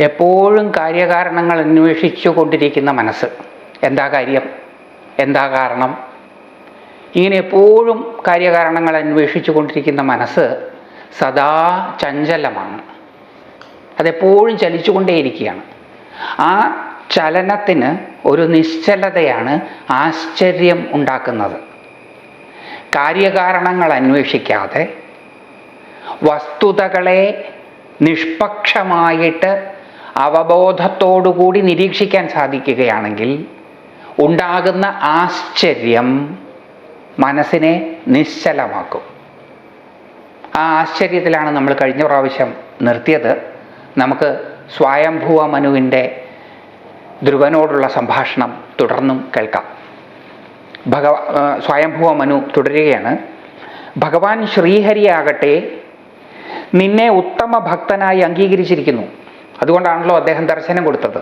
എപ്പോഴും കാര്യകാരണങ്ങൾ അന്വേഷിച്ചു കൊണ്ടിരിക്കുന്ന മനസ്സ്. എന്താ കാര്യം? എന്താ കാരണം? ഇങ്ങനെ എപ്പോഴും കാര്യകാരണങ്ങൾ അന്വേഷിച്ചു കൊണ്ടിരിക്കുന്ന മനസ്സ് സദാ ചഞ്ചലമാണ്. അതെപ്പോഴും ചലിച്ചുകൊണ്ടേയിരിക്കുകയാണ്. ആ ചലനത്തിന് ഒരു നിശ്ചലതയാണ് ആശ്ചര്യം ഉണ്ടാക്കുന്നത്. കാര്യകാരണങ്ങൾ അന്വേഷിക്കാതെ വസ്തുതകളെ നിഷ്പക്ഷമായിട്ട് അവബോധത്തോടുകൂടി നിരീക്ഷിക്കാൻ സാധിക്കുകയാണെങ്കിൽ ഉണ്ടാകുന്ന ആശ്ചര്യം മനസ്സിനെ നിശ്ചലമാക്കും. ആ ആശ്ചര്യത്തിലാണ് നമ്മൾ കഴിഞ്ഞ പ്രാവശ്യം നിർത്തിയത്. നമുക്ക് സ്വയംഭൂവ മനുവിന്റെ ധ്രുവനോടുള്ള സംഭാഷണം തുടർന്നും കേൾക്കാം. ഭഗവ സ്വയംഭൂവ മനു തുടരുകയാണ്. ഭഗവാൻ ശ്രീഹരിയാകട്ടെ നിന്നെ ഉത്തമ ഭക്തനായി അംഗീകരിച്ചിരിക്കുന്നു. അതുകൊണ്ടാണല്ലോ അദ്ദേഹം ദർശനം കൊടുത്തത്.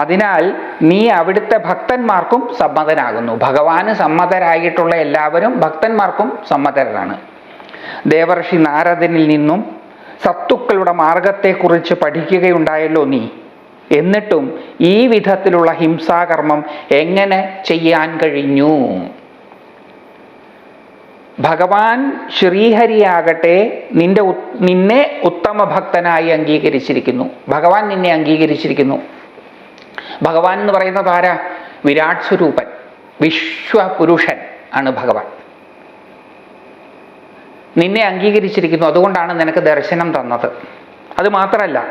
അതിനാൽ നീ അവിടുത്തെ ഭക്തന്മാർക്കും സമ്മതനാകുന്നു. ഭഗവാന് സമ്മതരായിട്ടുള്ള എല്ലാവരും ഭക്തന്മാർക്കും സമ്മതരാണ്. ദേവർഷി നാരദനിൽ നിന്നും സത്തുക്കളുടെ മാർഗത്തെക്കുറിച്ച് പഠിക്കുകയുണ്ടായല്ലോ നീ. എന്നിട്ടും ഈ വിധത്തിലുള്ള ഹിംസാകർമ്മം എങ്ങനെ ചെയ്യാൻ കഴിഞ്ഞു? ഭഗവാൻ ശ്രീഹരിയാകട്ടെ നിന്റെ നിന്നെ ഉത്തമ ഭക്തനായി അംഗീകരിച്ചിരിക്കുന്നു. ഭഗവാൻ നിന്നെ അംഗീകരിച്ചിരിക്കുന്നു. ഭഗവാൻ എന്ന് പറയുന്നത് ആരാ? വിരാട് സ്വരൂപൻ വിശ്വപുരുഷൻ ആണ് ഭഗവാൻ. നിന്നെ അംഗീകരിച്ചിരിക്കുന്നു അതുകൊണ്ടാണ് നിനക്ക് ദർശനം തന്നത്. അത് മാത്രമല്ല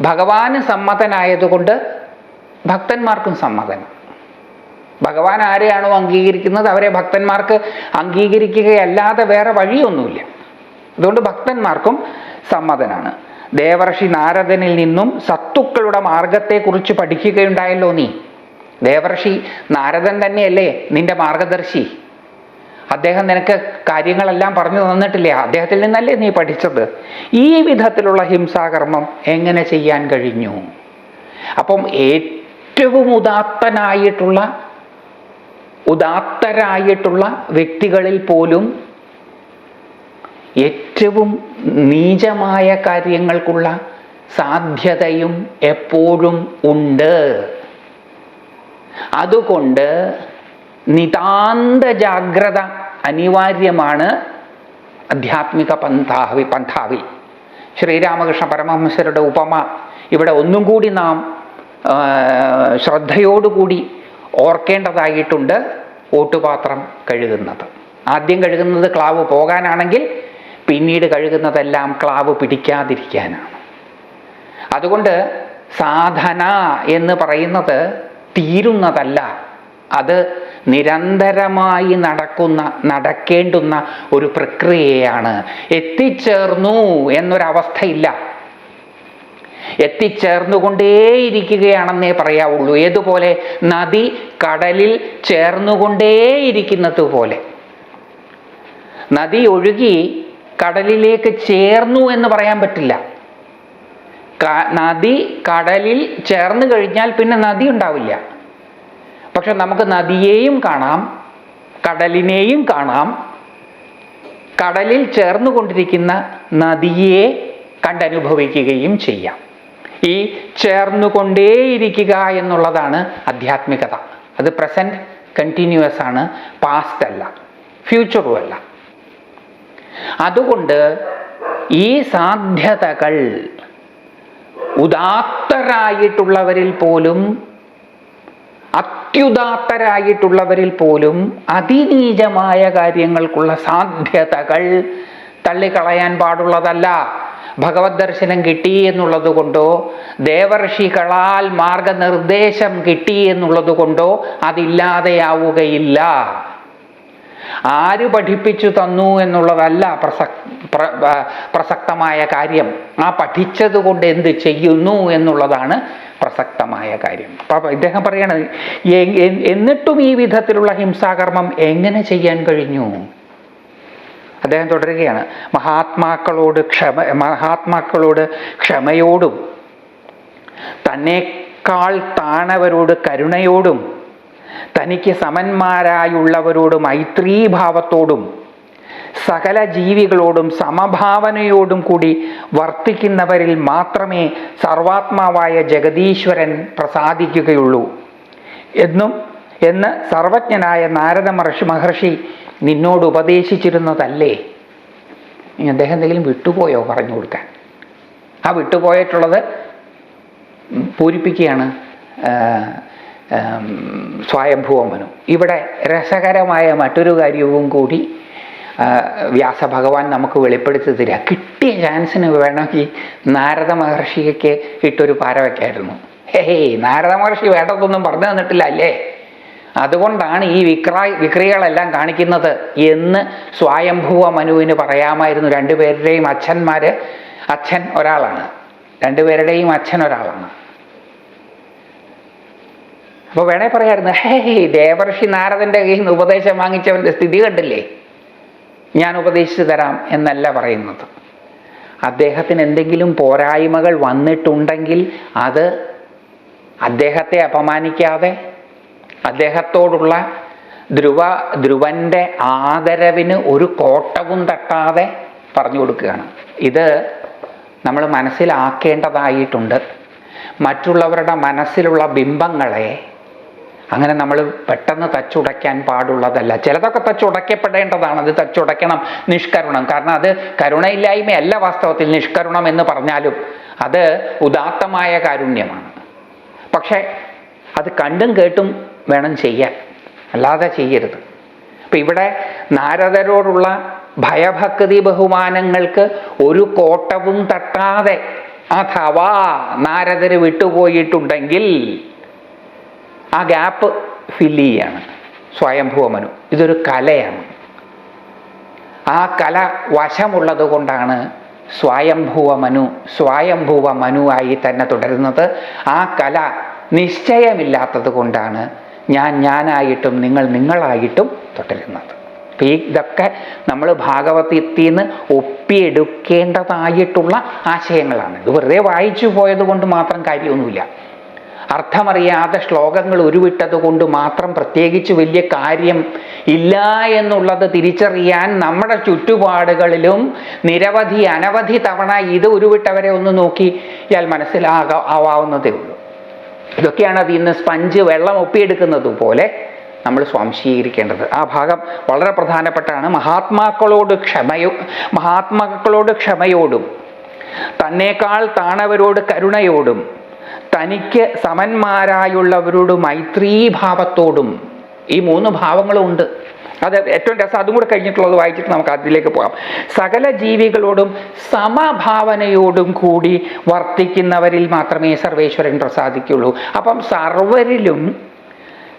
ഭഗവാന് സമ്മതനായതുകൊണ്ട് ഭക്തന്മാർക്കും സമ്മതനം ഭഗവാൻ ആരെയാണോ അംഗീകരിക്കുന്നത് അവരെ ഭക്തന്മാർക്ക് അംഗീകരിക്കുകയല്ലാതെ വേറെ വഴിയൊന്നുമില്ല. അതുകൊണ്ട് ഭക്തന്മാർക്കും സമ്മതനാണ്. ദേവർഷി നാരദനിൽ നിന്നും സത്തുക്കളുടെ മാർഗത്തെക്കുറിച്ച് പഠിക്കുകയുണ്ടായല്ലോ നീ. ദേവർഷി നാരദൻ തന്നെയല്ലേ നിന്റെ മാർഗദർശി. അദ്ദേഹം നിനക്ക് കാര്യങ്ങളെല്ലാം പറഞ്ഞു തന്നിട്ടില്ലേ? അദ്ദേഹത്തിൽ നിന്നല്ലേ നീ പഠിച്ചത്? ഈ വിധത്തിലുള്ള ഹിംസാകർമ്മം എങ്ങനെ ചെയ്യാൻ കഴിഞ്ഞു? അപ്പം ഏറ്റവും ഉദാത്തനായിട്ടുള്ള ഉദാത്തരായിട്ടുള്ള വ്യക്തികളിൽ പോലും ഏറ്റവും നീചമായ കാര്യങ്ങൾക്കുള്ള സാധ്യതയും എപ്പോഴും ഉണ്ട്. അതുകൊണ്ട് നിതാന്ത ജാഗ്രത അനിവാര്യമാണ് ആധ്യാത്മിക പന്ഥാവി പന്ഥാവിൽ. ശ്രീരാമകൃഷ്ണ പരമഹംസരുടെ ഉപമ. ഇവിടെ ഒന്നും കൂടി നാം ശ്രദ്ധയോടുകൂടി ഓർക്കേണ്ടതായിട്ടുണ്ട് ഓട്ടുപാത്രം കഴുകുന്നത്. ആദ്യം കഴുകുന്നത് ക്ലാവ് പോകാനാണെങ്കിൽ പിന്നീട് കഴുകുന്നതെല്ലാം ക്ലാവ് പിടിക്കാതിരിക്കാനാണ്. അതുകൊണ്ട് സാധന എന്ന് പറയുന്നത് തീരുന്നതല്ല. അത് നിരന്തരമായി നടക്കുന്ന നടക്കേണ്ടുന്ന ഒരു പ്രക്രിയയാണ്. എത്തിച്ചേർന്നു എന്നൊരവസ്ഥയില്ല. എത്തിച്ചേർന്നുകൊണ്ടേയിരിക്കുകയാണെന്നേ പറയാവുള്ളൂ. ഏതുപോലെ? നദി കടലിൽ ചേർന്നുകൊണ്ടേയിരിക്കുന്നത് പോലെ നദി ഒഴുകി കടലിലേക്ക് ചേർന്നു എന്ന് പറയാൻ പറ്റില്ല. നദി കടലിൽ ചേർന്ന് കഴിഞ്ഞാൽ പിന്നെ നദി ഉണ്ടാവില്ല. പക്ഷെ നമുക്ക് നദിയെയും കാണാം കടലിനെയും കാണാം. കടലിൽ ചേർന്നുകൊണ്ടിരിക്കുന്ന നദിയെ കണ്ടനുഭവിക്കുകയും ചെയ്യാം. ഈ ചേർന്നുകൊണ്ടേയിരിക്കുക എന്നുള്ളതാണ് ആധ്യാത്മികത. അത് പ്രസന്റ് കണ്ടിന്യൂസ് ആണ് പാസ്റ്റ് അല്ല ഫ്യൂച്ചറും അല്ല. അതുകൊണ്ട് ഈ സാധ്യതകൾ ഉദാത്തരായിട്ടുള്ളവരിൽ പോലും അത്യുദാത്തരായിട്ടുള്ളവരിൽ പോലും അതിനീചമായ കാര്യങ്ങൾക്കുള്ള സാധ്യതകൾ തള്ളിക്കളയാൻ പാടുള്ളതല്ല. ഭഗവത് ദർശനം കിട്ടി എന്നുള്ളത് കൊണ്ടോ ദേവർഷികളാൽ മാർഗനിർദ്ദേശം കിട്ടി എന്നുള്ളത് കൊണ്ടോ അതില്ലാതെയാവുകയില്ല. ആര് പഠിപ്പിച്ചു തന്നു എന്നുള്ളതല്ല പ്രസക് പ്ര- പ്രസക്തമായ കാര്യം. ആ പഠിച്ചത് കൊണ്ട് എന്ത് ചെയ്യുന്നു എന്നുള്ളതാണ് പ്രസക്തമായ കാര്യം. അപ്പൊ ഇദ്ദേഹം പറയണത് "എ- എ- എന്നിട്ടും ഈ വിധത്തിലുള്ള ഹിംസാകർമ്മം എങ്ങനെ ചെയ്യാൻ കഴിഞ്ഞു? അദ്ദേഹം തുടരുകയാണ്. മഹാത്മാക്കളോട് ക്ഷമ മഹാത്മാക്കളോട് ക്ഷമയോടും തന്നേക്കാൾ താണവരോട് കരുണയോടും തനിക്ക് സമന്മാരായുള്ളവരോട് മൈത്രീഭാവത്തോടും സകല ജീവികളോടും സമഭാവനയോടും കൂടി വർത്തിക്കുന്നവരിൽ മാത്രമേ സർവാത്മാവായ ജഗദീശ്വരൻ പ്രസാദിക്കുകയുള്ളൂ. എന്നും എന്ന് സർവജ്ഞനായ നാരദ മഹർഷി മഹർഷി നിന്നോട് ഉപദേശിച്ചിരുന്നതല്ലേ? അദ്ദേഹം എന്തെങ്കിലും വിട്ടുപോയോ പറഞ്ഞു കൊടുക്കാൻ? ആ വിട്ടുപോയിട്ടുള്ളത് പൂരിപ്പിക്കുകയാണ് സ്വയംഭൂവമനു ഇവിടെ രസകരമായ മറ്റൊരു കാര്യവും കൂടി വ്യാസഭഗവാൻ നമുക്ക് വെളിപ്പെടുത്തി തരിക. കിട്ടിയ ചാൻസിന് വേണമെങ്കിൽ നാരദ മഹർഷിക്ക് ഇട്ടൊരു പാര വയ്ക്കായിരുന്നു ഹേയ് നാരദ മഹർഷി വേണ്ടതൊന്നും പറഞ്ഞു തന്നിട്ടില്ല അല്ലേ? അതുകൊണ്ടാണ് ഈ വിക്ര വിക്രികളെല്ലാം കാണിക്കുന്നത് എന്ന് സ്വയംഭൂവ മനുവിന് പറയാമായിരുന്നു. രണ്ടുപേരുടെയും അച്ഛന്മാർ അച്ഛൻ ഒരാളാണ്. രണ്ടുപേരുടെയും അച്ഛൻ ഒരാളാണ്. അപ്പോൾ വേണേ പറയായിരുന്നു ഹേ ദേവർഷി നാരദന്റെ കയ്യിൽ നിന്ന് ഉപദേശം വാങ്ങിച്ചവന്റെ സ്ഥിതി കണ്ടില്ലേ? ഞാൻ ഉപദേശിച്ചു തരാം എന്നല്ല പറയുന്നത്. അദ്ദേഹത്തിന് എന്തെങ്കിലും പോരായ്മകൾ വന്നിട്ടുണ്ടെങ്കിൽ അത് അദ്ദേഹത്തെ അപമാനിക്കാതെ അദ്ദേഹത്തോടുള്ള ധ്രുവ ധ്രുവന്റെ ആദരവിന് ഒരു കോട്ടവും തട്ടാതെ പറഞ്ഞു കൊടുക്കുകയാണ്. ഇത് നമ്മൾ മനസ്സിലാക്കേണ്ടതായിട്ടുണ്ട്. മറ്റുള്ളവരുടെ മനസ്സിലുള്ള ബിംബങ്ങളെ അങ്ങനെ നമ്മൾ പെട്ടെന്ന് തച്ചുടയ്ക്കാൻ പാടുള്ളതല്ല. ചിലതൊക്കെ തച്ചുടയ്ക്കപ്പെടേണ്ടതാണ്. അത് തച്ചുടയ്ക്കണം നിഷ്കരുണം. കാരണം അത് കരുണയില്ലായ്മയല്ല വാസ്തവത്തിൽ നിഷ്കരുണം എന്ന് പറഞ്ഞാലും അത് ഉദാത്തമായ കാരുണ്യമാണ്. പക്ഷേ അത് കണ്ടും കേട്ടും വേണം ചെയ്യാൻ. അല്ലാതെ ചെയ്യരുത്. അപ്പം ഇവിടെ നാരദരോടുള്ള ഭയഭക്തി ബഹുമാനങ്ങൾക്ക് ഒരു കോട്ടവും തട്ടാതെ അഥവാ നാരദർ വിട്ടുപോയിട്ടുണ്ടെങ്കിൽ ആ ഗ്യാപ്പ് ഫില്ല് ചെയ്യാണ്. സ്വയംഭൂമനു. ഇതൊരു കലയാണ്. ആ കല വശമുള്ളത് കൊണ്ടാണ് സ്വയംഭൂവ മനു സ്വയംഭൂവ തന്നെ തുടരുന്നത്. ആ കല നിശ്ചയമില്ലാത്തത് കൊണ്ടാണ് ഞാൻ ഞാനായിട്ടും നിങ്ങൾ നിങ്ങളായിട്ടും തുടരുന്നത്. അപ്പം ഈ ഇതൊക്കെ നമ്മൾ ഭാഗവതത്തിൽ നിന്ന് ഒപ്പിയെടുക്കേണ്ടതായിട്ടുള്ള ആശയങ്ങളാണ്. ഇത് വെറുതെ വായിച്ചു പോയത് കൊണ്ട് മാത്രം കാര്യമൊന്നുമില്ല. അർത്ഥമറിയാതെ ശ്ലോകങ്ങൾ ഉരുവിട്ടത് കൊണ്ട് മാത്രം പ്രത്യേകിച്ച് വലിയ കാര്യം ഇല്ല എന്നുള്ളത് തിരിച്ചറിയാൻ നമ്മുടെ ചുറ്റുപാടുകളിലും നിരവധി അനവധി തവണ ഇത് ഉരുവിട്ടവരെ ഒന്ന് നോക്കിയാൽ മനസ്സിലാകാവുന്നതേ ഉള്ളൂ. ഇതൊക്കെയാണ് അതിൽ നിന്ന് സ്പഞ്ച് വെള്ളം ഒപ്പിയെടുക്കുന്നത് പോലെ നമ്മൾ സ്വാംശീകരിക്കേണ്ടത്. ആ ഭാഗം വളരെ പ്രധാനപ്പെട്ടാണ് മഹാത്മാക്കളോട് ക്ഷമയോ മഹാത്മാക്കളോട് ക്ഷമയോടും തന്നേക്കാൾ താണവരോട് കരുണയോടും തനിക്ക് സമന്മാരായുള്ളവരോട് മൈത്രീഭാവത്തോടും ഈ മൂന്ന് ഭാവങ്ങളും ഉണ്ട്. അത് ഏറ്റവും രസം അതും കൂടെ കഴിഞ്ഞിട്ടുള്ളത് വായിച്ചിട്ട് നമുക്ക് അതിലേക്ക് പോകാം. സകല ജീവികളോടും സമഭാവനയോടും കൂടി വർത്തിക്കുന്നവരിൽ മാത്രമേ സർവേശ്വരൻ പ്രസാദിക്കുള്ളൂ. അപ്പം സർവരിലും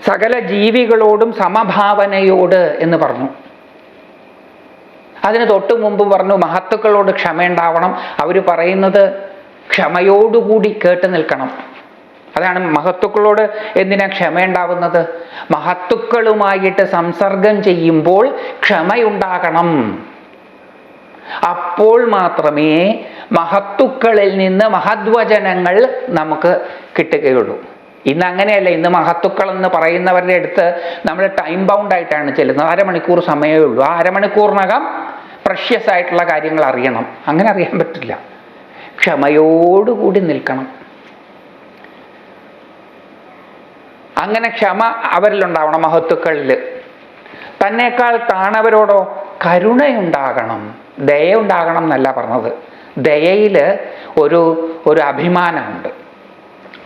സകല ജീവികളോടും സമഭാവനയോട് എന്ന് പറഞ്ഞു. അതിന് തൊട്ടു മുമ്പ് പറഞ്ഞു മഹത്തുക്കളോട് ക്ഷമയുണ്ടാവണം. അവർ പറയുന്നത് ക്ഷമയോടുകൂടി കേട്ട് നിൽക്കണം. അതാണ് മഹത്തുക്കളോട് എന്തിനാ ക്ഷമയുണ്ടാവുന്നത്? മഹത്തുക്കളുമായിട്ട് സംസർഗം ചെയ്യുമ്പോൾ ക്ഷമയുണ്ടാകണം. അപ്പോൾ മാത്രമേ മഹത്തുക്കളിൽ നിന്ന് മഹദ്വചനങ്ങൾ നമുക്ക് കിട്ടുകയുള്ളൂ. ഇന്ന് അങ്ങനെയല്ല ഇന്ന് മഹത്തുക്കൾ എന്ന് പറയുന്നവരുടെ അടുത്ത് നമ്മൾ ടൈം ബൗണ്ട് ആയിട്ടാണ് ചെല്ലുന്നത്. അരമണിക്കൂർ സമയമേ ഉള്ളൂ. ആ അരമണിക്കൂറിനകം പ്രഷ്യസ് ആയിട്ടുള്ള കാര്യങ്ങൾ അറിയണം. അങ്ങനെ അറിയാൻ പറ്റില്ല. ക്ഷമയോടുകൂടി നിൽക്കണം. അങ്ങനെ ക്ഷമ അവരിലുണ്ടാവണം മഹത്വക്കളിൽ തന്നേക്കാൾ താണവരോടോ കരുണയുണ്ടാകണം ദയ ഉണ്ടാകണം എന്നല്ല പറഞ്ഞത്. ദയയിൽ ഒരു ഒരു അഭിമാനമുണ്ട്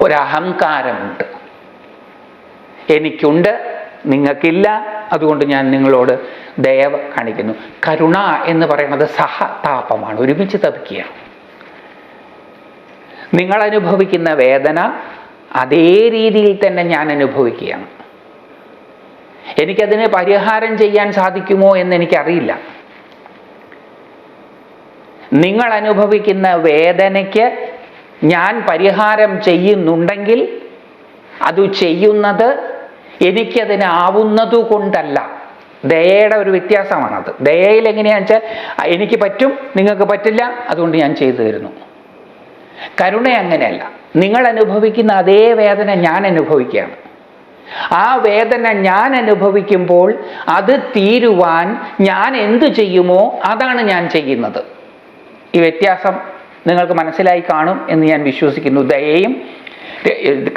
ഒരു അഹങ്കാരമുണ്ട്. എനിക്കുണ്ട് നിങ്ങൾക്കില്ല അതുകൊണ്ട് ഞാൻ നിങ്ങളോട് ദയവ് കാണിക്കുന്നു. കരുണ എന്ന് പറയുന്നത് സഹതാപമാണ് ഒരുമിച്ച് തപിക്കുകയാണ്. നിങ്ങൾ അനുഭവിക്കുന്ന വേദന അതേ രീതിയിൽ തന്നെ ഞാൻ അനുഭവിക്കുകയാണ്. എനിക്കതിന് പരിഹാരം ചെയ്യാൻ സാധിക്കുമോ എന്ന് എനിക്കറിയില്ല. നിങ്ങൾ അനുഭവിക്കുന്ന വേദനയ്ക്ക് ഞാൻ പരിഹാരം ചെയ്യുന്നുണ്ടെങ്കിൽ അത് ചെയ്യുന്നത് എനിക്കതിന് ആവുന്നത് കൊണ്ടല്ല. ദയയുടെ ഒരു വ്യത്യാസമാണത്. ദയയിൽ എങ്ങനെയാണെന്ന് വെച്ചാൽ എനിക്ക് പറ്റും നിങ്ങൾക്ക് പറ്റില്ല അതുകൊണ്ട് ഞാൻ ചെയ്തു തരുന്നു. കരുണ അങ്ങനെയല്ല. നിങ്ങൾ അനുഭവിക്കുന്ന അതേ വേദന ഞാൻ അനുഭവിക്കുകയാണ്. ആ വേദന ഞാൻ അനുഭവിക്കുമ്പോൾ അത് തീരുവാൻ ഞാൻ എന്തു ചെയ്യുമോ അതാണ് ഞാൻ ചെയ്യുന്നത്. ഈ വ്യത്യാസം നിങ്ങൾക്ക് മനസ്സിലായി കാണും എന്ന് ഞാൻ വിശ്വസിക്കുന്നു. ദയയും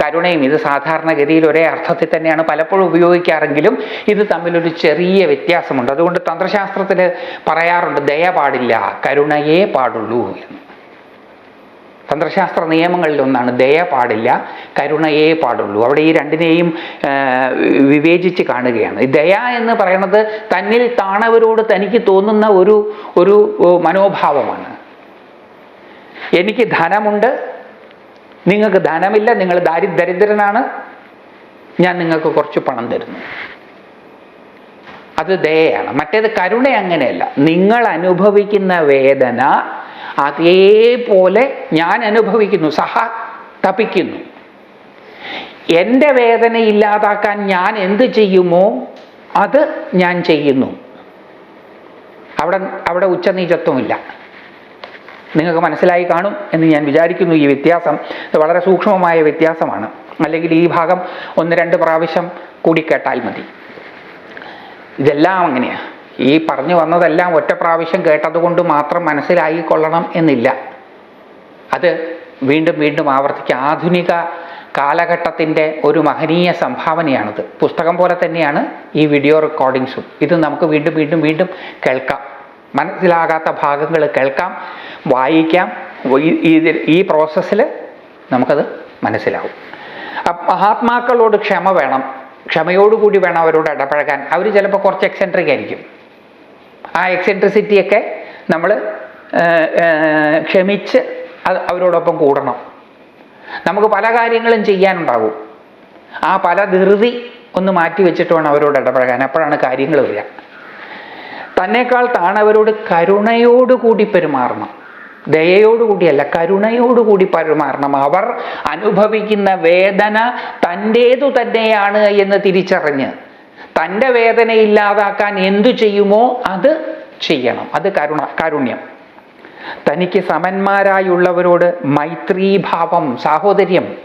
കരുണയും ഇത് സാധാരണഗതിയിൽ ഒരേ അർത്ഥത്തിൽ തന്നെയാണ് പലപ്പോഴും ഉപയോഗിക്കാറെങ്കിലും ഇത് തമ്മിലൊരു ചെറിയ വ്യത്യാസമുണ്ട്. അതുകൊണ്ട് തന്ത്രശാസ്ത്രത്തിൽ പറയാറുണ്ട് ദയ പാടില്ല കരുണയേ പാടുള്ളൂ എന്ന്. തന്ത്രശാസ്ത്ര നിയമങ്ങളിലൊന്നാണ് ദയ പാടില്ല കരുണയേ പാടുള്ളൂ. അവിടെ ഈ രണ്ടിനെയും വിവേചിച്ച് കാണുകയാണ്. ദയ എന്ന് പറയുന്നത് തന്നിൽ താണവരോട് തനിക്ക് തോന്നുന്ന ഒരു ഒരു മനോഭാവമാണ്. എനിക്ക് ധനമുണ്ട് നിങ്ങൾക്ക് ധനമില്ല നിങ്ങൾ ദാരി ദരിദ്രനാണ് ഞാൻ നിങ്ങൾക്ക് കുറച്ച് പണം തരുന്നു. അത് ദയയാണ്. മറ്റേത് കരുണ അങ്ങനെയല്ല. നിങ്ങൾ അനുഭവിക്കുന്ന വേദന അതേപോലെ ഞാൻ അനുഭവിക്കുന്നു സഹ തപിക്കുന്നു എന്റെ വേദന ഇല്ലാതാക്കാൻ ഞാൻ എന്ത് ചെയ്യുമോ അത് ഞാൻ ചെയ്യുന്നു. അവിടെ അവിടെ ഉച്ചനീചത്വമില്ല. നിങ്ങൾക്ക് മനസ്സിലായി കാണും എന്ന് ഞാൻ വിചാരിക്കുന്നു. ഈ വ്യത്യാസം ഇത് വളരെ സൂക്ഷ്മമായ വ്യത്യാസമാണ്. അല്ലെങ്കിൽ ഈ ഭാഗം ഒന്ന് രണ്ട് പ്രാവശ്യം കൂടി കേട്ടാൽ മതി. ഇതെല്ലാം അങ്ങനെയാണ് ഈ പറഞ്ഞു വന്നതെല്ലാം ഒറ്റ പ്രാവശ്യം കേട്ടതുകൊണ്ട് മാത്രം മനസ്സിലായിക്കൊള്ളണം എന്നില്ല. അത് വീണ്ടും വീണ്ടും ആവർത്തിക്കുക ആധുനിക കാലഘട്ടത്തിന്റെ ഒരു മഹനീയ സംഭാവനയാണിത്. പുസ്തകം പോലെ തന്നെയാണ് ഈ വീഡിയോ റെക്കോർഡിങ്സും ഇത് നമുക്ക് വീണ്ടും വീണ്ടും വീണ്ടും കേൾക്കാം. മനസ്സിലാകാത്ത ഭാഗങ്ങൾ കേൾക്കാം വായിക്കാം. ഈ- പ്രോസസ്സിൽ നമുക്കത് മനസ്സിലാവും. മഹാത്മാക്കളോട് ക്ഷമ വേണം. ക്ഷമയോടുകൂടി വേണം അവരോട് ഇടപഴകാൻ. അവർ ചിലപ്പോൾ കുറച്ച് എക്സെൻട്രിക് ആയിരിക്കും. ആ എക്സെൻട്രിസിറ്റിയൊക്കെ നമ്മൾ ക്ഷമിച്ച് അത് അവരോടൊപ്പം കൂടണം. നമുക്ക് പല കാര്യങ്ങളും ചെയ്യാനുണ്ടാകും. ആ പല ധൃതി ഒന്ന് മാറ്റി വെച്ചിട്ട് വേണം അവരോട് ഇടപഴകാൻ. അപ്പോഴാണ് കാര്യങ്ങൾ വരിക. തന്നെക്കാൾ താണവരോട് കരുണയോടുകൂടി പെരുമാറണം. ദയയോടുകൂടിയല്ല കരുണയോടുകൂടി പെരുമാറണം. അവർ അനുഭവിക്കുന്ന വേദന തന്റേതു തന്നെയാണ് എന്ന് തിരിച്ചറിഞ്ഞ് തന്റെ വേദന ഇല്ലാതാക്കാൻ എന്തു ചെയ്യുമോ അത് ചെയ്യണം. അത് കരുണ കാരുണ്യം. തനിക്ക് സമന്മാരായുള്ളവരോട് മൈത്രീഭാവം സാഹോദര്യം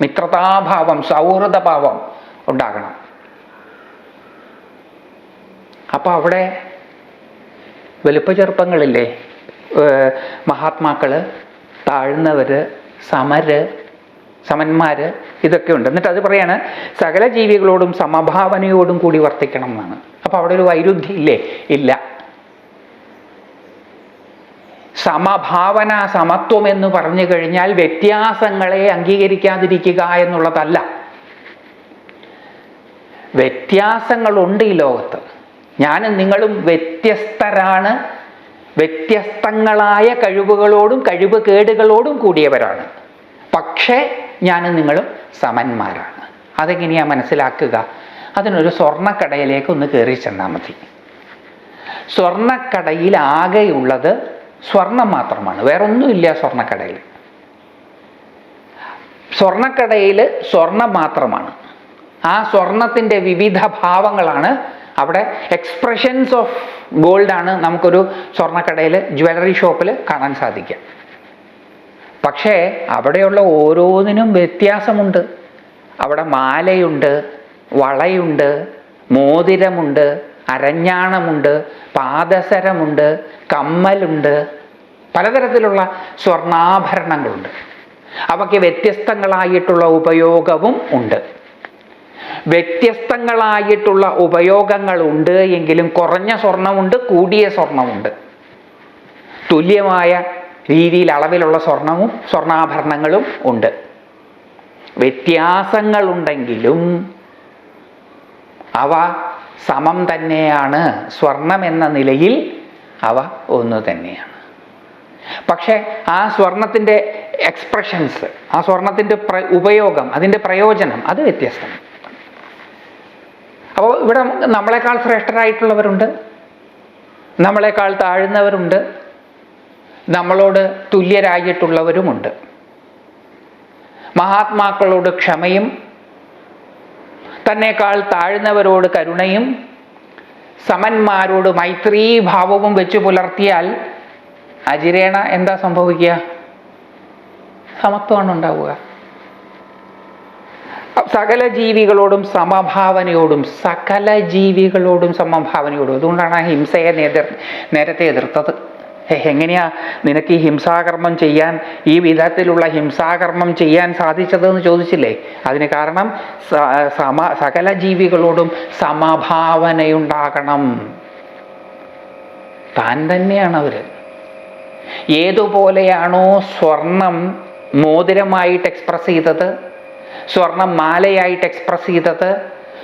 മിത്രതാഭാവം സൗഹൃദഭാവം ഉണ്ടാകണം. അപ്പോൾ അവിടെ വലുപ്പ ചെറുപ്പങ്ങളില്ലേ ഏർ മഹാത്മാക്കൾ താഴ്ന്നവര് സമര് സമന്മാര് ഇതൊക്കെ ഉണ്ട്. എന്നിട്ട് അത് പറയാണ് സകല ജീവികളോടും സമഭാവനയോടും കൂടി വർത്തിക്കണം എന്നാണ് അപ്പോൾ അവിടെ ഒരു വൈരുദ്ധ്യം ഇല്ലേ? ഇല്ല. സമഭാവന സമത്വം എന്ന് പറഞ്ഞു കഴിഞ്ഞാൽ വ്യത്യാസങ്ങളെ അംഗീകരിക്കാതിരിക്കുക എന്നുള്ളതല്ല. വ്യത്യാസങ്ങളുണ്ട് ഈ ലോകത്ത്. ഞാനും നിങ്ങളും വ്യത്യസ്തരാണ്. വ്യത്യസ്തങ്ങളായ കഴിവുകളോടും കഴിവ് കേടുകളോടും കൂടിയവരാണ്. പക്ഷേ ഞാനും നിങ്ങളും സമന്മാരാണ്. അതെങ്ങനെയാ മനസ്സിലാക്കുക? അതിനൊരു സ്വർണക്കടയിലേക്ക് ഒന്ന് കയറി ചെന്നാൽ മതി. സ്വർണക്കടയിൽ ആകെയുള്ളത് സ്വർണം മാത്രമാണ്. വേറൊന്നുമില്ല സ്വർണക്കടയിൽ. സ്വർണക്കടയിൽ സ്വർണം മാത്രമാണ്. ആ സ്വർണത്തിന്റെ വിവിധ ഭാവങ്ങളാണ് അവിടെ എക്സ്പ്രഷൻസ് ഓഫ് ഗോൾഡാണ് നമുക്കൊരു സ്വർണക്കടയിൽ ജ്വല്ലറി ഷോപ്പിൽ കാണാൻ സാധിക്കുക. പക്ഷേ അവിടെയുള്ള ഓരോന്നിനും വ്യത്യാസമുണ്ട്. അവിടെ മാലയുണ്ട് വളയുണ്ട് മോതിരമുണ്ട് അരഞ്ഞാണമുണ്ട് പാദസരമുണ്ട് കമ്മലുണ്ട് പലതരത്തിലുള്ള സ്വർണാഭരണങ്ങളുണ്ട്. അവയ്ക്ക് വ്യത്യസ്തങ്ങളായിട്ടുള്ള ഉപയോഗവും ഉണ്ട്. വ്യത്യസ്തങ്ങളായിട്ടുള്ള ഉപയോഗങ്ങളുണ്ട് എങ്കിലും കുറഞ്ഞ സ്വർണമുണ്ട് കൂടിയ സ്വർണമുണ്ട്. തുല്യമായ രീതിയിൽ അളവിലുള്ള സ്വർണവും സ്വർണാഭരണങ്ങളും ഉണ്ട്. വ്യത്യാസങ്ങളുണ്ടെങ്കിലും അവ സമം തന്നെയാണ്. സ്വർണം എന്ന നിലയിൽ അവ ഒന്ന് തന്നെയാണ്. പക്ഷേ ആ സ്വർണത്തിന്റെ എക്സ്പ്രഷൻസ് ആ സ്വർണത്തിന്റെ ഉപയോഗം അതിന്റെ പ്രയോജനം അത് വ്യത്യസ്തമാണ്. അപ്പോൾ ഇവിടെ നമ്മളെക്കാൾ ശ്രേഷ്ഠരായിട്ടുള്ളവരുണ്ട്. നമ്മളെക്കാൾ താഴ്ന്നവരുണ്ട്. നമ്മളോട് തുല്യരായിട്ടുള്ളവരുമുണ്ട്. മഹാത്മാക്കളോട് ക്ഷമയും തന്നെക്കാൾ താഴ്ന്നവരോട് കരുണയും സമന്മാരോട് മൈത്രീഭാവവും വെച്ച് പുലർത്തിയാൽ അജിരേണ എന്താ സംഭവിക്കുക? സമത്വമാണ് ഉണ്ടാവുക. സകല ജീവികളോടും സമഭാവനയോടും സകല ജീവികളോടും സമഭാവനയോടും. അതുകൊണ്ടാണ് ആ ഹിംസയെ നേതർ നേരത്തെ എതിർത്തത്. എങ്ങനെയാ നിനക്ക് ഈ ഹിംസാകർമ്മം ചെയ്യാൻ ഈ വിധത്തിലുള്ള ഹിംസാകർമ്മം ചെയ്യാൻ സാധിച്ചതെന്ന് ചോദിച്ചില്ലേ? അതിന് കാരണം സമ സകല ജീവികളോടും സമഭാവനയുണ്ടാകണം. താൻ തന്നെയാണ് അവർ ഏതുപോലെയാണോ സ്വർണം മോതിരമായിട്ട് എക്സ്പ്രസ് ചെയ്തത് സ്വർണം മാലയായിട്ട് എക്സ്പ്രസ് ചെയ്തത്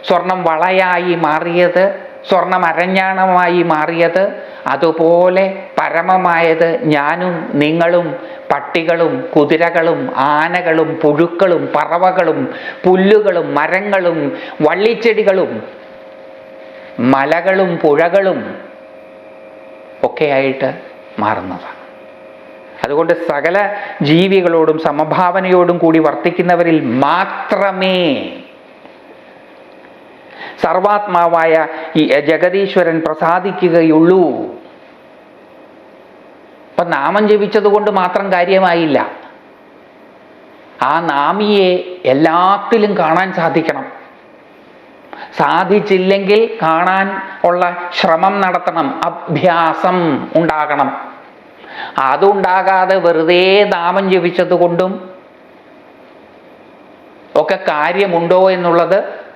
സ്വർണം വളയായി മാറിയത് സ്വർണം അരഞ്ഞാണമായി മാറിയത്. അതുപോലെ പരമമായത് ഞാനും നിങ്ങളും പട്ടികളും കുതിരകളും ആനകളും പുഴുക്കളും പറവകളും പുല്ലുകളും മരങ്ങളും വള്ളിച്ചെടികളും മലകളും പുഴകളും ഒക്കെയായിട്ട് മാറുന്നതാണ്. അതുകൊണ്ട് സകല ജീവികളോടും സമഭാവനയോടും കൂടി വർത്തിക്കുന്നവരിൽ മാത്രമേ സർവാത്മാവായ ഈ ജഗതീശ്വരൻ പ്രസാദിക്കുകയുള്ളൂ. അപ്പൊ നാമം ജപിച്ചത് കൊണ്ട് മാത്രം കാര്യമായില്ല. ആ നാമിയെ എല്ലാത്തിലും കാണാൻ സാധിക്കണം. സാധിച്ചില്ലെങ്കിൽ കാണാൻ ഉള്ള ശ്രമം നടത്തണം അഭ്യാസം ഉണ്ടാകണം. അതുണ്ടാകാതെ വെറുതെ നാമം ജപിച്ചത് കൊണ്ടും ഒക്കെ കാര്യമുണ്ടോ എന്നുള്ളത്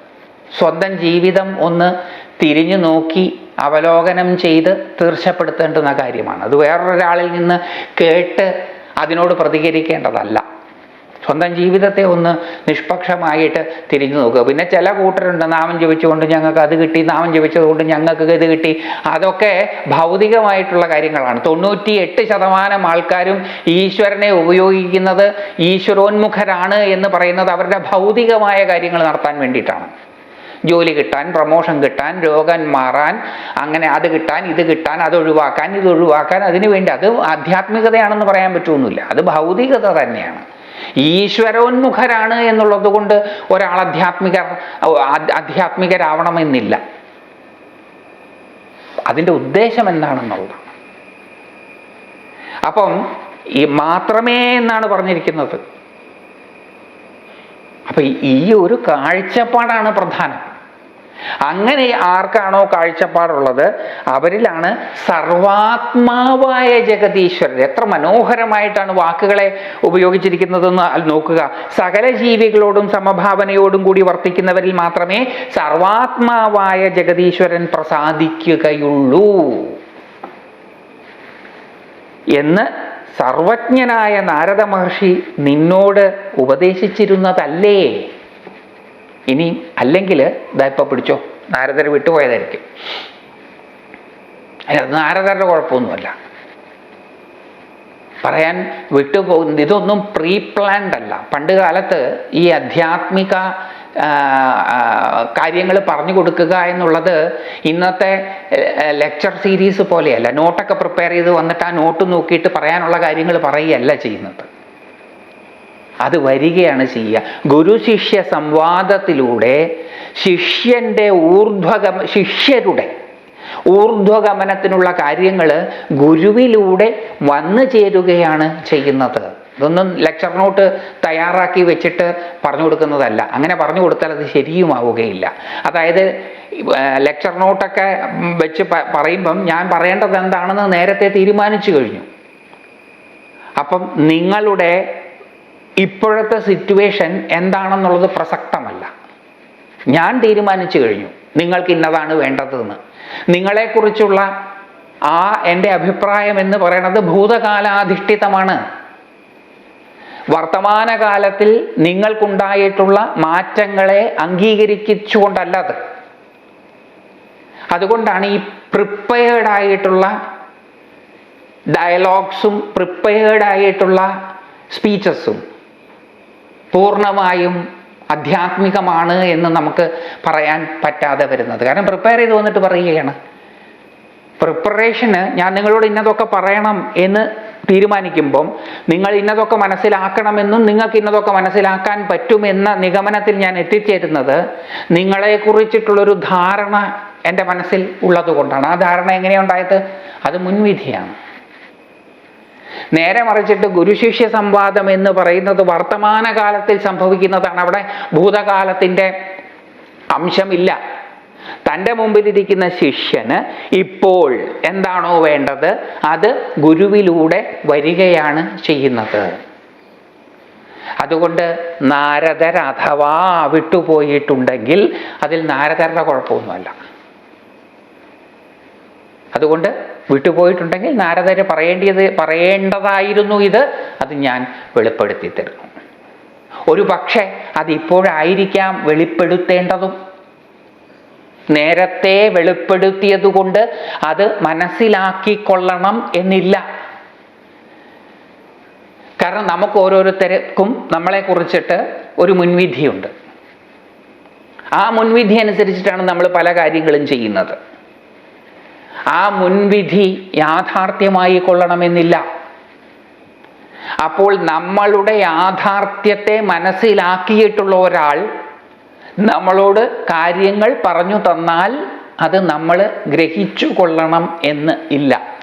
സ്വന്തം ജീവിതം ഒന്ന് തിരിഞ്ഞു നോക്കി അവലോകനം ചെയ്ത് തീർച്ചപ്പെടുത്തേണ്ടുന്ന കാര്യമാണ്. അത് വേറൊരാളിൽ നിന്ന് കേട്ട് അതിനോട് പ്രതികരിക്കേണ്ടതല്ല. സ്വന്തം ജീവിതത്തെ ഒന്ന് നിഷ്പക്ഷമായിട്ട് തിരിഞ്ഞു നോക്കുക. പിന്നെ ചില കൂട്ടരുണ്ട് നാമം ജപിച്ചുകൊണ്ട് ഞങ്ങൾക്ക് അത് കിട്ടി നാമം ജപിച്ചതുകൊണ്ട് ഞങ്ങൾക്ക് ഇത് കിട്ടി. അതൊക്കെ ഭൗതികമായിട്ടുള്ള കാര്യങ്ങളാണ്. തൊണ്ണൂറ്റി എട്ട് ശതമാനം ആൾക്കാരും ഈശ്വരനെ ഉപയോഗിക്കുന്നത് ഈശ്വരോന്മുഖരാണ് എന്ന് പറയുന്നത് അവരുടെ ഭൗതികമായ കാര്യങ്ങൾ നടത്താൻ വേണ്ടിയിട്ടാണ്. ജോലി കിട്ടാൻ പ്രമോഷൻ കിട്ടാൻ രോഗം മാറാൻ അങ്ങനെ അത് കിട്ടാൻ ഇത് കിട്ടാൻ അത് ഒഴിവാക്കാൻ ഇത് ഒഴിവാക്കാൻ അതിനു വേണ്ടി അത് ആധ്യാത്മികതയാണെന്ന് പറയാൻ പറ്റുമൊന്നുമില്ല അത് ഭൗതികത തന്നെയാണ്. ഈശ്വരോന്മുഖരാണ് എന്നുള്ളത് കൊണ്ട് ഒരാൾ അധ്യാത്മിക ആധ്യാത്മികരാവണമെന്നില്ല. അതിന്റെ ഉദ്ദേശം എന്താണെന്നുള്ളതാണ് അപ്പം ഈ മാത്രമേ എന്നാണ് പറഞ്ഞിരിക്കുന്നത്. അപ്പൊ ഈ ഒരു കാഴ്ചപ്പാടാണ് പ്രധാനം. അങ്ങനെ ആർക്കാണോ കാഴ്ചപ്പാടുള്ളത്? അവരിലാണ് സർവാത്മാവായ ജഗതീശ്വരൻ എത്ര മനോഹരമായിട്ടാണ് വാക്കുകളെ ഉപയോഗിച്ചിരിക്കുന്നതെന്ന് നോക്കുക. സകല ജീവികളോടും സമഭാവനയോടും കൂടി വർത്തിക്കുന്നവരിൽ മാത്രമേ സർവാത്മാവായ ജഗതീശ്വരൻ പ്രസാദിക്കുകയുള്ളൂ. എന്ന് സർവജ്ഞനായ നാരദ മഹർഷി നിന്നോട് ഉപദേശിച്ചിരുന്നതല്ലേ? ഇനി അല്ലെങ്കിൽ ഇതാ ഇപ്പോൾ പിടിച്ചോ നാരദർ വിട്ടുപോയതായിരിക്കും. അതിനകത്ത് നാരദരുടെ കുഴപ്പമൊന്നുമല്ല. പറയാൻ വിട്ടുപോകുന്നത് ഇതൊന്നും പ്രീ പ്ലാൻഡ് അല്ല. പണ്ട് കാലത്ത് ഈ അധ്യാത്മിക കാര്യങ്ങൾ പറഞ്ഞു കൊടുക്കുക എന്നുള്ളത് ഇന്നത്തെ ലെക്ചർ സീരീസ് പോലെയല്ല. നോട്ടൊക്കെ പ്രിപ്പയർ ചെയ്ത് വന്നിട്ട് ആ നോട്ട് നോക്കിയിട്ട് പറയാനുള്ള കാര്യങ്ങൾ പറയുകയല്ല ചെയ്യുന്നത്. അത് വരികയാണ് ചെയ്യുക. ഗുരു ശിഷ്യ സംവാദത്തിലൂടെ ശിഷ്യന്റെ ഊർധ്വഗമ ശിഷ്യരുടെ ഊർധ്വഗമനത്തിനുള്ള കാര്യങ്ങൾ ഗുരുവിലൂടെ വന്നു ചേരുകയാണ് ചെയ്യുന്നത്. ഇതൊന്നും ലെക്ചർ നോട്ട് തയ്യാറാക്കി വെച്ചിട്ട് പറഞ്ഞു കൊടുക്കുന്നതല്ല. അങ്ങനെ പറഞ്ഞു കൊടുത്താൽ അത് ശരിയുമാവുകയില്ല. അതായത് ലെക്ചർ നോട്ടൊക്കെ വെച്ച് പറയുമ്പം ഞാൻ പറയേണ്ടത് എന്താണെന്ന് നേരത്തെ തീരുമാനിച്ചു കഴിഞ്ഞു. അപ്പം നിങ്ങളുടെ ഇപ്പോഴത്തെ സിറ്റുവേഷൻ എന്താണെന്നുള്ളത് പ്രസക്തമല്ല. ഞാൻ തീരുമാനിച്ചു കഴിഞ്ഞു നിങ്ങൾക്ക് ഇന്നതാണ് വേണ്ടതെന്ന്. നിങ്ങളെക്കുറിച്ചുള്ള ആ എന്റെ അഭിപ്രായം എന്ന് പറയുന്നത് ഭൂതകാലാധിഷ്ഠിതമാണ്. വർത്തമാനകാലത്തിൽ നിങ്ങൾക്കുണ്ടായിട്ടുള്ള മാറ്റങ്ങളെ അംഗീകരിച്ചുകൊണ്ടല്ല അത്. അതുകൊണ്ടാണ് ഈ പ്രിപ്പയർഡ് ആയിട്ടുള്ള ഡയലോഗ്സും പ്രിപ്പയർഡ് ആയിട്ടുള്ള സ്പീച്ചസും പൂർണമായും ആധ്യാത്മികമാണ് എന്ന് നമുക്ക് പറയാൻ പറ്റാതെ വരുന്നത്. കാരണം പ്രിപ്പയർ ചെയ്ത് വന്നിട്ട് പറയുകയാണ്. പ്രിപ്പറേഷന് ഞാൻ നിങ്ങളോട് ഇന്നതൊക്കെ പറയണം എന്ന് തീരുമാനിക്കുമ്പം നിങ്ങൾ ഇന്നതൊക്കെ മനസ്സിലാക്കണമെന്നും നിങ്ങൾക്ക് ഇന്നതൊക്കെ മനസ്സിലാക്കാൻ പറ്റുമെന്ന നിഗമനത്തിൽ ഞാൻ എത്തിച്ചേരുന്നത് നിങ്ങളെക്കുറിച്ചിട്ടുള്ളൊരു ധാരണ എന്റെ മനസ്സിൽ ഉള്ളത് കൊണ്ടാണ്. ആ ധാരണ എങ്ങനെയുണ്ടായത്? അത് മുൻവിധിയാണ്. നേരെ മറിച്ചിട്ട് ഗുരുശിഷ്യ സംവാദം എന്ന് പറയുന്നത് വർത്തമാനകാലത്തിൽ സംഭവിക്കുന്നതാണ്. അവിടെ ഭൂതകാലത്തിന്റെ അംശമില്ല. തന്റെ മുമ്പിലിരിക്കുന്ന ശിഷ്യന് ഇപ്പോൾ എന്താണോ വേണ്ടത് അത് ഗുരുവിലൂടെ വരികയാണ് ചെയ്യുന്നത്. അതുകൊണ്ട് നാരദർ അഥവാ വിട്ടുപോയിട്ടുണ്ടെങ്കിൽ അതിൽ നാരദരുടെ കുഴപ്പമൊന്നുമല്ല. അതുകൊണ്ട് വിട്ടുപോയിട്ടുണ്ടെങ്കിൽ നാരദര് പറയേണ്ടിയത് പറയേണ്ടതായിരുന്നു ഇത്. അത് ഞാൻ വെളിപ്പെടുത്തി തരുന്നു. ഒരു പക്ഷേ അതിപ്പോഴായിരിക്കാം വെളിപ്പെടുത്തേണ്ടതും. നേരത്തെ വെളിപ്പെടുത്തിയതുകൊണ്ട് അത് മനസ്സിലാക്കിക്കൊള്ളണം എന്നില്ല. കാരണം നമുക്ക് ഓരോരുത്തർക്കും നമ്മളെ കുറിച്ചിട്ട് ഒരു മുൻവിധിയുണ്ട്. ആ മുൻവിധി അനുസരിച്ചിട്ടാണ് നമ്മൾ പല കാര്യങ്ങളും ചെയ്യുന്നത്. ആ മുൻവിധി യാഥാർത്ഥ്യമായി കൊള്ളണമെന്നില്ല. അപ്പോൾ നമ്മളുടെ യാഥാർത്ഥ്യത്തെ മനസ്സിലാക്കിയിട്ടുള്ള ഒരാൾ നമ്മളോട് കാര്യങ്ങൾ പറഞ്ഞു തന്നാൽ അത് നമ്മൾ ഗ്രഹിച്ചു കൊള്ളണം എന്ന് ഇല്ല.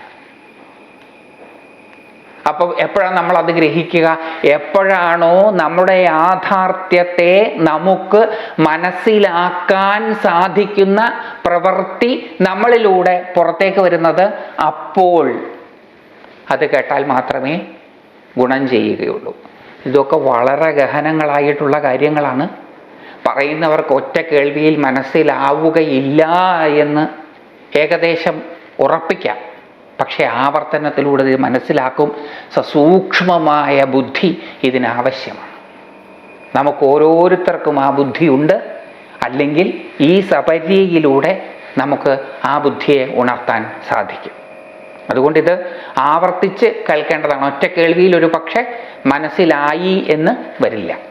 അപ്പോൾ എപ്പോഴാണ് നമ്മൾ അത് ഗ്രഹിക്കുക? എപ്പോഴാണോ നമ്മുടെ യാഥാർത്ഥ്യത്തെ നമുക്ക് മനസ്സിലാക്കാൻ സാധിക്കുന്ന പ്രവൃത്തി നമ്മളിലൂടെ പുറത്തേക്ക് വരുന്നത് അപ്പോൾ. അത് കേട്ടാൽ മാത്രമേ ഗുണം ചെയ്യുകയുള്ളൂ. ഇതൊക്കെ വളരെ ഗഹനങ്ങളായിട്ടുള്ള കാര്യങ്ങളാണ്. പറയുന്നവർക്ക് ഒറ്റ കേൾവിയിൽ മനസ്സിലാവുകയില്ല എന്ന് ഏകദേശം ഉറപ്പിക്കാം. പക്ഷേ ആവർത്തനത്തിലൂടെ ഇത് മനസ്സിലാക്കും. സസൂക്ഷ്മമായ ബുദ്ധി ഇതിനാവശ്യമാണ് നമുക്ക് ഓരോരുത്തർക്കും ആ ബുദ്ധിയുണ്ട് അല്ലെങ്കിൽ ഈ സപര്യയിലൂടെ നമുക്ക് ആ ബുദ്ധിയെ ഉണർത്താൻ സാധിക്കും. അതുകൊണ്ട് ഇത് ആവർത്തിച്ച് കേൾക്കേണ്ടതാണ്. ഒറ്റ കേൾവിയിൽ ഒരു പക്ഷേ മനസ്സിലായി എന്ന് വരില്ല.